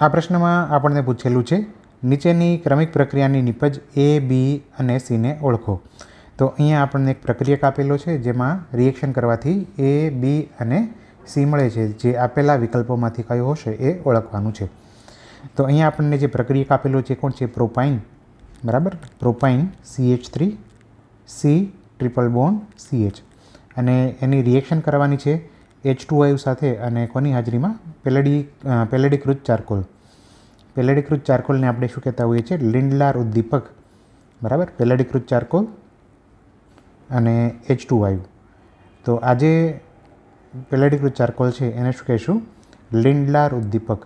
આ પ્રશ્નમાં આપણને પૂછેલું છે, નીચેની ક્રમિક પ્રક્રિયાની નિપજ એ બી અને સીને ઓળખો. તો અહીંયા આપણને એક પ્રક્રિયક આપેલો છે, જેમાં રિએક્શન કરવાથી એ બી અને સી મળે છે. જે આપેલા વિકલ્પોમાંથી કયો હશે એ ઓળખવાનું છે. તો અહીંયા આપણને જે પ્રક્રિયક આપેલો છે કોણ છે? પ્રોપાઇન. બરાબર? Propyne CH three C triple bond CH અને એની રિએક્શન કરવાની છે એચ ટુ વાયુ સાથે અને કોની હાજરીમાં? પેલેડી પેલેડીકૃત ચારકોલ. પેલેડીકૃત ચારકોલને આપણે શું કહેતા હોઈએ છીએ? લિંડલાર ઉદ્દીપક. બરાબર? પેલેડીકૃત ચારકોલ અને એચ ટુ વાયુ તો આજે પેલેડીકૃત ચારકોલ છે, એને શું કહીશું? લિંડલાર ઉદ્દીપક.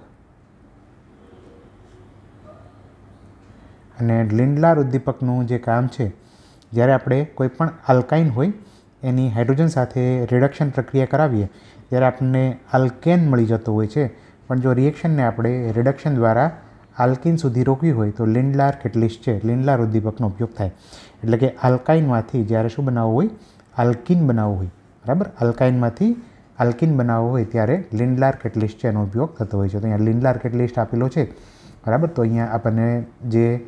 અને લિંડલાર ઉદ્દીપકનું જે કામ છે, જ્યારે આપણે કોઈ પણ આલ્કાઇન હોય એની હાઇડ્રોજન સાથે રિડક્શન પ્રક્રિયા કરાવીએ, ત્યારે આપણને આલ્કેન મળી જતો હોય છે. પણ જો રિએક્શનને આપણે રિડક્શન દ્વારા આલ્કિન સુધી રોકવી હોય, તો લિન્ડલાર કેટલિસ્ટ છે? લિન્ડલાર ઉદ્દીપકનો ઉપયોગ થાય. એટલે કે આલ્કાઇનમાંથી જ્યારે શું બનાવવું હોય? આલ્કિન બનાવવું હોય. બરાબર? આલ્કાઇનમાંથી આલ્કિન બનાવવું હોય, ત્યારે લિન્ડલાર કેટલિસ્ટ છે એનો ઉપયોગ થતો હોય છે. તો અહીંયા લિન્ડલાર કેટલિસ્ટ આપેલો છે? બરાબર? તો અહીંયા આપણને જે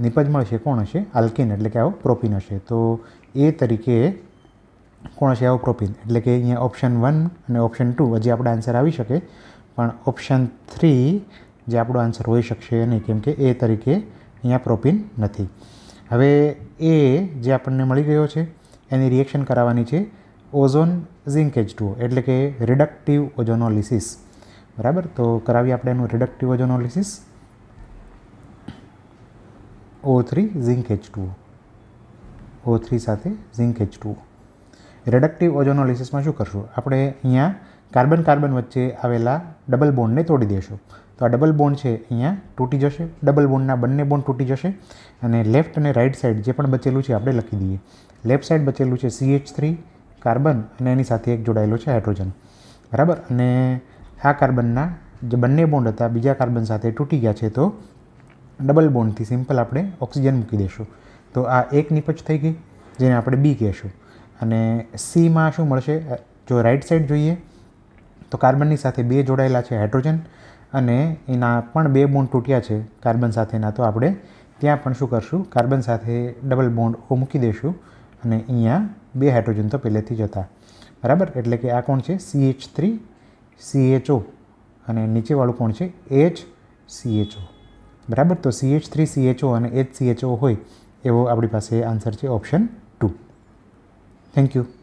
નિપજ મળશે, કોણ હશે? આલ્કિન. એટલે કે આવો પ્રોપિન હશે. તો એ તરીકે કોણ છે આવો પ્રોપીન એટલે કે અહીંયા ઓપ્શન વન અને ઓપ્શન ટુ હજી આપણે આન્સર આવી શકે, પણ ઓપ્શન થ્રી જે આપણો આન્સર હોઈ શકશે નહીં, કેમ કે એ તરીકે અહીંયા પ્રોપીન નથી. હવે એ જે આપણને મળી ગયો છે, એની રિએક્શન કરાવવાની છે ઓઝોન ઝિંક એચ ટુ એટલે કે રિડક્ટિવ ઓઝોનોલિસિસ બરાબર? તો કરાવીએ આપણે એનું reductive ozonolysis O three zinc H two O. Three સાથે ઝિંક એચ ટુ રિડક્ટિવ ઓઝોનોલિસિસમાં શું કરશું? આપણે અહીંયા કાર્બન કાર્બન વચ્ચે આવેલા ડબલ બોન્ડને તોડી દેશું તો આ ડબલ બોન્ડ છે, અહીંયા તૂટી જશે. ડબલ બોન્ડના બંને બોન્ડ તૂટી જશે. અને લેફ્ટ અને રાઇટ સાઈડ જે પણ બચેલું છે, આપણે લખી દઈએ. લેફ્ટ સાઈડ બચેલું છે સી એચ થ્રી કાર્બન અને એની સાથે એક જોડાયેલો છે હાઇડ્રોજન બરાબર? અને આ કાર્બનના જે બંને બોન્ડ હતા, બીજા કાર્બન સાથે તૂટી ગયા છે, તો ડબલ બોન્ડથી સિમ્પલ આપણે ઓક્સિજન મૂકી દઈશું. તો આ એક નિપજ થઈ ગઈ, જેને આપણે બી કહેશું. અને સીમાં શું મળશે? જો રાઈટ સાઈડ જોઈએ, તો કાર્બનની સાથે બે જોડાયેલા છે હાઇડ્રોજન અને એના પણ બે બોન્ડ તૂટ્યા છે કાર્બન સાથેના. તો આપણે ત્યાં પણ શું કરશું? કાર્બન સાથે ડબલ બોન્ડ મૂકી દઈશું અને અહીંયા બે હાઇડ્રોજન તો પહેલેથી જ હતા. બરાબર? એટલે કે આ કોણ છે? C H three C H O અને નીચેવાળું કોણ છે? એચ સી એચ ઓ બરાબર? તો C H three C H O અને એચ સી એચ ઓ હોય એવો આપણી પાસે આન્સર છે ઓપ્શન ટુ Thank you.